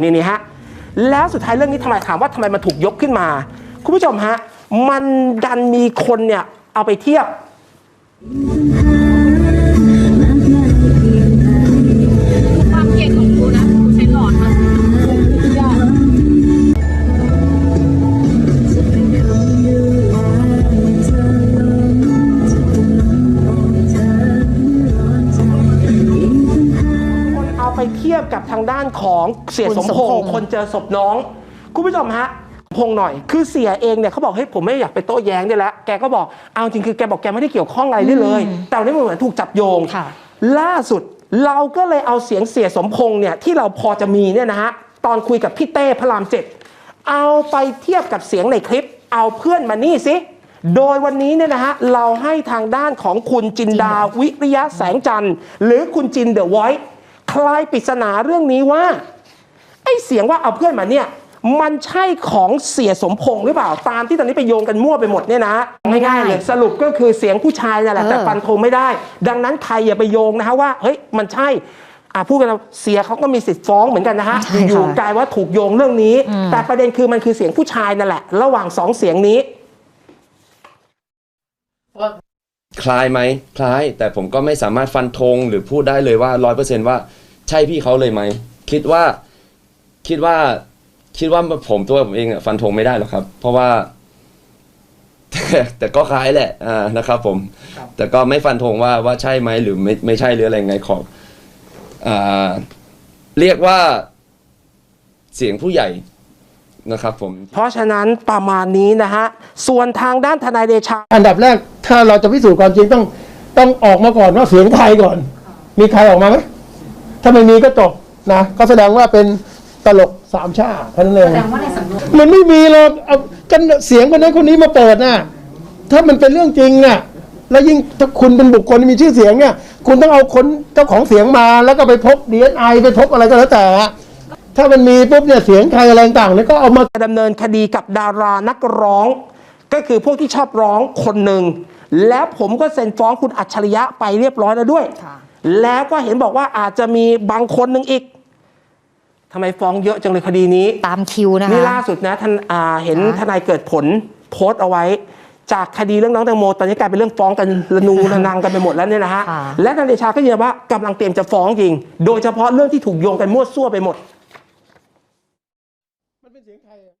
นี่นี่ฮะแล้วสุดท้ายเรื่องนี้ทำไมถามว่าทำไมมันถูกยกขึ้นมา คุณผู้ชมฮะ มันดันมีคนเนี่ย เอาไปเทียบ ไปเทียบกับทางด้านของเสียคุณสมสมพพงงษ์ษ์คนเจอศพน้อง คุณผู้ชมฮะพงษ์หน่อย คือเสียเองเนี่ยเขาบอกให้ยผมไม่อยากไปโต้แย้งด้วยแล้วแกก็บอกเอาจริงคือแกบอกแกไม่ได้เกี่ยวข้องอะไรด้วยเลย แต่วันนี้มันเหมือนถูกจับโยงค่ะล่าสุดเราก็เลยเอาเสียงเสียสมพงษ์เนี่ยที่เราพอจะมีเนี่ยนะฮะตอนคุยกับพี่เต้พระรามเจ็ดเอาไปเทียบกับเสียงในคลิป เอาเพื่อนมานี่สิโดยวันนี้เนี่ยนะฮะเราให้ทางด้านของคุณจินดาวิริยะแสงจันทร์ หรือคุณจินเดอะไวท์ คลายปริศนาเรื่องนี้ว่า ไอ้เสียงว่าเอาเพื่อนมาเนี่ย มันใช่ของเสียสมพงษ์หรือเปล่าตามที่ตอนนี้ไปโยงกันมั่วไปหมดเนี่ยนะง่ายๆเลยสรุปก็คือเสียงผู้ชายนั่นแหละเออแต่ฟันธงไม่ได้ ดังนั้นใครอย่าไปโยงนะฮะว่าเฮ้ยมันใช่อะพูดกันนะเสียเขาก็มีสิทธิ์ฟ้องเหมือนกันนะฮะใช่ค่ะอยู่ๆกลายว่าถูกโยงเรื่องนี้ แต่ประเด็นคือมันคือเสียงผู้ชายนั่นแหละ ระหว่างสองเสียงนี้คล้ายไหมคล้าย แต่ผมก็ไม่สามารถฟันธงหรือพูดได้เลยว่าร้อยเปอร์เซนว่า ใช่พี่เขาเลยไหมคิดว่าคิดว่าคิดว่าผมตัวผมเองอะฟันธงไม่ได้หรอกครับ เพราะว่า แต่แต่ก็คล้ายแหละ อ่านะครับ ผมแต่ก็ไม่ฟันธงว่าว่าใช่ไหมหรือไม่ไม่ใช่หรืออะไรไงขออ่าเรียกว่าเสียงผู้ใหญ่นะครับผม เพราะฉะนั้นประมาณนี้นะฮะ ส่วนทางด้านทนายเดชา อันดับแรกถ้าเราจะพิสูจน์ความจริงต้องต้องออกมาก่อนว่าเสียงใครก่อน มีใครออกมาไหม ถ้าไม่มีก็จบนะก็แสดงว่าเป็นตลกสามชาติแค่นั้นเองแสดงว่าในสำนวนมันไม่มีหรอกเอากันเสียงคนนั้นคนนี้มาเปิดน่ะถ้ามันเป็นเรื่องจริงน่ะแล้วยิ่งถ้าคุณเป็นบุคคลที่มีชื่อเสียงเนี่ย คุณต้องเอาคนเจ้าของเสียงมาแล้วก็ไปพบดีเอไอไปพบอะไรก็แล้วแต่อะถ้ามันมีปุ๊บเนี่ยเสียงใครอะไรต่างๆเนี่ยก็เอามาจะดำเนินคดีกับดารานักร้อง ก็คือพวกที่ชอบร้องคนหนึ่ง แล้วผมก็เซ็นฟ้องคุณอัจฉริยะไปเรียบร้อยแล้วด้วยค่ะ แล้วก็เห็นบอกว่าอาจจะมีบางคนหนึ่งอีกทำไมฟ้องเยอะจังเลยคดีนี้ ตามคิวนะคะ นี่ล่าสุดนะท่านอ่าเห็นค่ะทนายเกิดผลโพสต์เอาไว้ จากคดีเรื่องน้องแตงโมตอนนี้กลายเป็นเรื่องฟ้องกันระนูระนังกันไปหมดแล้วเนี่ยนะฮะค่ะ และทนายเดชาก็ยืนยันว่ากำลังเตรียมจะฟ้องจริง โดยเฉพาะเรื่องที่ถูกโยงกันมั่วซั่วไปหมด มันเป็นเสียงใครอะ